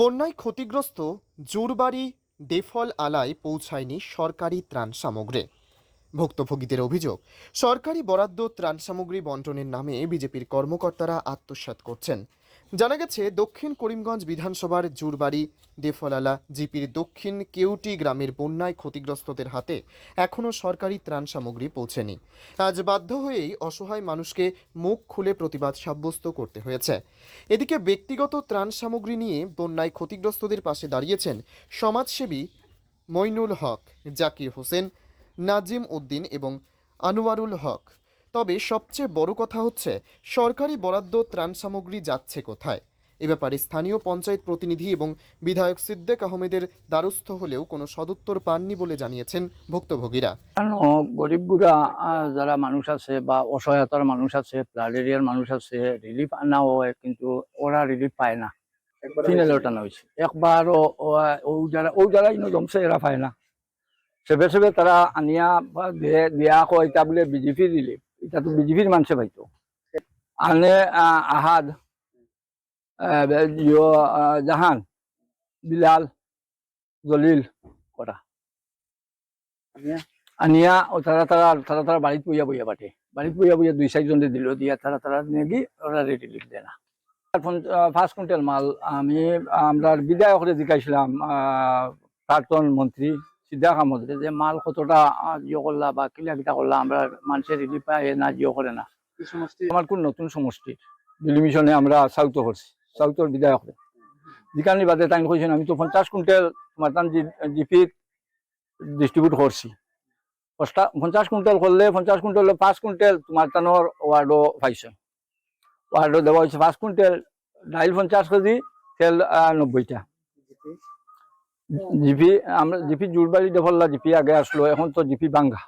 বন্যায় ক্ষতিগ্রস্ত জোরবাড়ি ডেফল আলায় পৌঁছায়নি সরকারি ত্রাণ সামগ্রী। ভুক্তভোগীদের অভিযোগ, সরকারি বরাদ্দ ত্রাণ সামগ্রী বন্টনের নামে বিজেপির কর্মকর্তারা আত্মসাত করছেন। জানা গেছে, দক্ষিণ করিমগঞ্জ বিধানসভার জুরবাড়ি ডেফলালা জিপির দক্ষিণ কেউটি গ্রামের বন্যায় ক্ষতিগ্রস্তদের হাতে এখনও সরকারি ত্রাণ সামগ্রী পৌঁছেনি। আজ বাধ্য হয়েই অসহায় মানুষকে মুখ খুলে প্রতিবাদ সাব্যস্ত করতে হয়েছে। এদিকে ব্যক্তিগত ত্রাণ সামগ্রী নিয়ে বন্যায় ক্ষতিগ্রস্তদের পাশে দাঁড়িয়েছেন সমাজসেবী মইনুল হক, জাকির হোসেন, নাজিম উদ্দিন এবং আনোয়ারুল হক। তবে সবচেয়ে বড় কথা হচ্ছে সরকারি বরাদ্দ ত্রাণ সামগ্রী যাচ্ছে কোথায়? এ ব্যাপারে স্থানীয় পঞ্চায়েত প্রতিনিধি এবং বিধায়ক সিদ্দেক আহমেদের দ্বারস্থ হলেও কোনো সদুত্তর পাননি বলে জানিয়েছেন ভুক্তভোগীরা। কারণ গরিব গুড়া যারা মানুষ আছে বা অসহায়তার মানুষ আছে এরিয়ার মানুষ আছে রিলিফ আনা হয় কিন্তু ওরা রিলিফ পায় না। তিন হাজার টানা হয়েছে। একবার ও- যারা ও যারা ইনো জমছে এরা পায় না। সেবে সেবে তারা আনিয়া বা দিয়া কয় এটা বলে বিজেপি রিলিফ এটা তো বিজেপির মানুষে পাইতো আনে আহাদ আহ, জাহান বিলাল জলিল করা। আনিয়া? ও তারা তারা তারা তারা বাড়িতে বইয়া বইয়া পাঠে। বাড়িতে বইয়া বইয়া দুই চারজনে দিল দিয়া তারা তারা নেগি ওরা রেডি লিখ দেয় না। ফার্স্ট কুইন্টাল মাল আমি আমরা বিদায় করে জিজ্ঞাসিলাম প্রাক্তন মন্ত্রী সিদ্ধাক মন্ত্রী যে মাল কতটা আহ, ইয়ে করলা বা কিলা কিটা করলা আমরা মানুষের রিলিফ পায় না জিও করে না। আমার কোন নতুন সমষ্টি। ডিলিমিশনে আমরা সাউথ করছি। সাউথর বিদায় করে যেখানে বাদে তাই কইছেন আমি তো পঞ্চাশ কুইন্টাল তোমার তান জিপিত ডিস্ট্রিবিউট করছি। পঞ্চা- পঞ্চাশ কুইন্টাল করলে পঞ্চাশ কুইন্টাল পাঁচ কুইন্টাল তোমার তানোর ওয়ার্ডও পাইছে। ওয়ার্ডও দেওয়া হয়েছে পাঁচ কুইন্টাল। ডাইল পঞ্চাশ কেজি তেল নব্বইটা। জিপি আমরা জিপি ডেভেললা জিপি আগে আসলো এখন তো জিপি বাঙ্গা।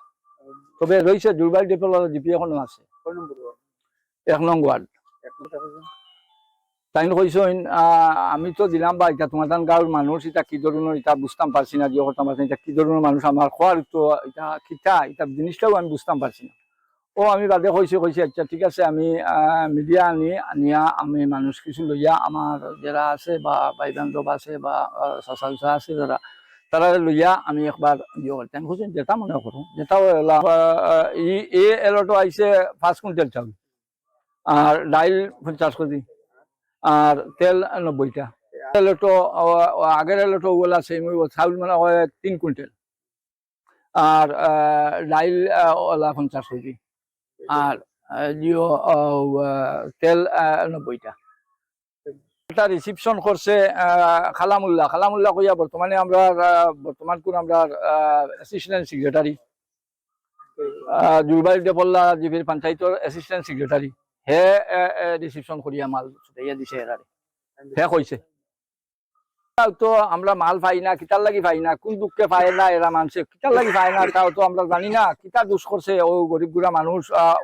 তবে রয়েছে ডেভেললা জিপি এখনও আছে। এক নং ওয়ার্ড। তাই কইছেন আমি তো দিলাম বা এটা তোমার গাঁৱৰ মানুষ এটা কি ধরনের এটা বুঝতাম পারছি না যে করতাম পারছি না, এটা কি ধরনের মানুষ আমার খোয়ার তো এটা কিতা এটা জিনিসটাও আমি বুঝতাম পারছি না। ও, আমি বাদে কইছি কইছি আচ্ছা ঠিক আছে, আমি মিডিয়া আনি, আনিয়া আমি মানুষ কিছু লইয়া আমার যারা আছে বা ভাই বান্ধব আছে বা চাচা চাচা আছে যারা তারা লইয়া আমি একবার ইয়ে করতাম খুঁজছেন যেটা মনে করো যেটা ই, এ এলটো আইছে পাঁচ কুইন্টাল চাউল আর ডাইল পঞ্চাশ কেজি আর তেল নব্বইটা এলোটো আগের এলোটো ওগুলো আছে চাউল মানে হয় তিন কুইন্টাল আর ডাইল ওলা পঞ্চাশ কেজি। আর তেল নব্বইটা। এটা রিসিপশন করছে খালামুল্লাহ। খালামুল্লাহ কইয়া বর্তমানে আমরা বর্তমান কোন আমরা অ্যাসিস্ট্যান্ট সেক্রেটারি জুলবাড়ি ডেপল্লা জিবির পঞ্চায়েতর অ্যাসিস্ট্যান্ট সেক্রেটারি হে রিসিপশন করিয়া মাল দিছে হে কইছে। তো আমরা মাল পাই না, কিতার লাগি পাই না, কোন দুঃখে পায় না এরা মানুষে, কিতার লাগি পায় না, তাও তো আমরা জানি না, কিতা দুষ করছে ও গরিব গুড়া মানুষ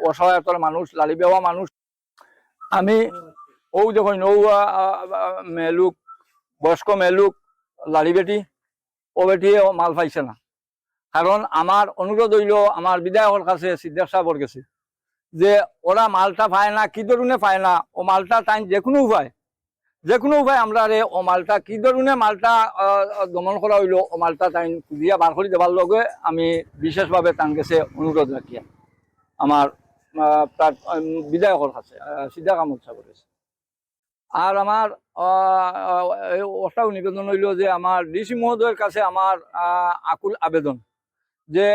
অসহায়তার মানুষ, লালি বেওয়া মানুষ। আমি ও দেখুন ও মেলুক, বয়স্ক মেলুক, লালি বেটি, ও বেটি ও মাল পাইছে না। কারণ আমার অনুরোধ হইল, আমার বিধায়কের কাছে সিদ্ধার্থ সাহেবর কাছে, যে ওরা মালটা পায় না, কি ধরনের পায় না, ও মালটা টাইম যে কোনো উপায় যে কোনো উপায় আমরা রে ও মালটা কি ধরনের মালটা দমন করা হইল অমালটা মালটা তাই খুঁজিয়া বার করে দেবার লগে আমি বিশেষভাবে তার কাছে অনুরোধ রাখি আমার উম, বিধায়কের কাছে সিদ্ধা কামত কাছে আর আমার ওটাও নিবেদন হইল যে আমার ডিসি মহোদয়ের কাছে আমার আকুল আবেদন যে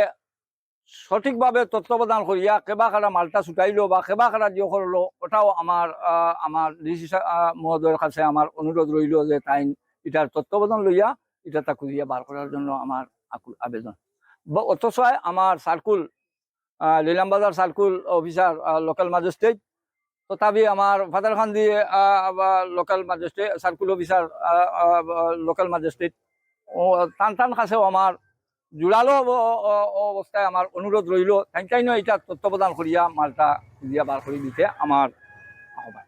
সঠিকভাবে তত্ত্বাবধান করিয়া কেবা কারা মালটা ছুটাইলো বা কেবা কারা দিও করল ওটাও আমার আমার ডিসি মহোদয়ের কাছে আমার অনুরোধ রইল যে তাই এটার তত্ত্বাবধান লইয়া এটা তা খুঁজিয়া বার করার জন্য আমার আবেদন। অথচ আমার সার্কুল লিলাম বাজার সার্কুল অফিসার লোকাল ম্যাজিস্ট্রেট তথাপি আমার ফাদারখান্দি local magistrate circle officer local magistrate টান টান কাছেও আমার অ- অবস্থায় আমার অনুরোধ রইল তাই নয় এটা তত্ত্বাবধান করিয়া মালটা দিয়া বার করে দিতে আমার আহ্বান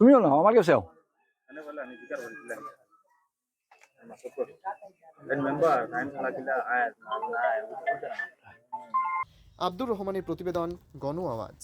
তুমিও না আমার কাছেও আব্দুর রহমানের প্রতিবেদন গণ আওয়াজ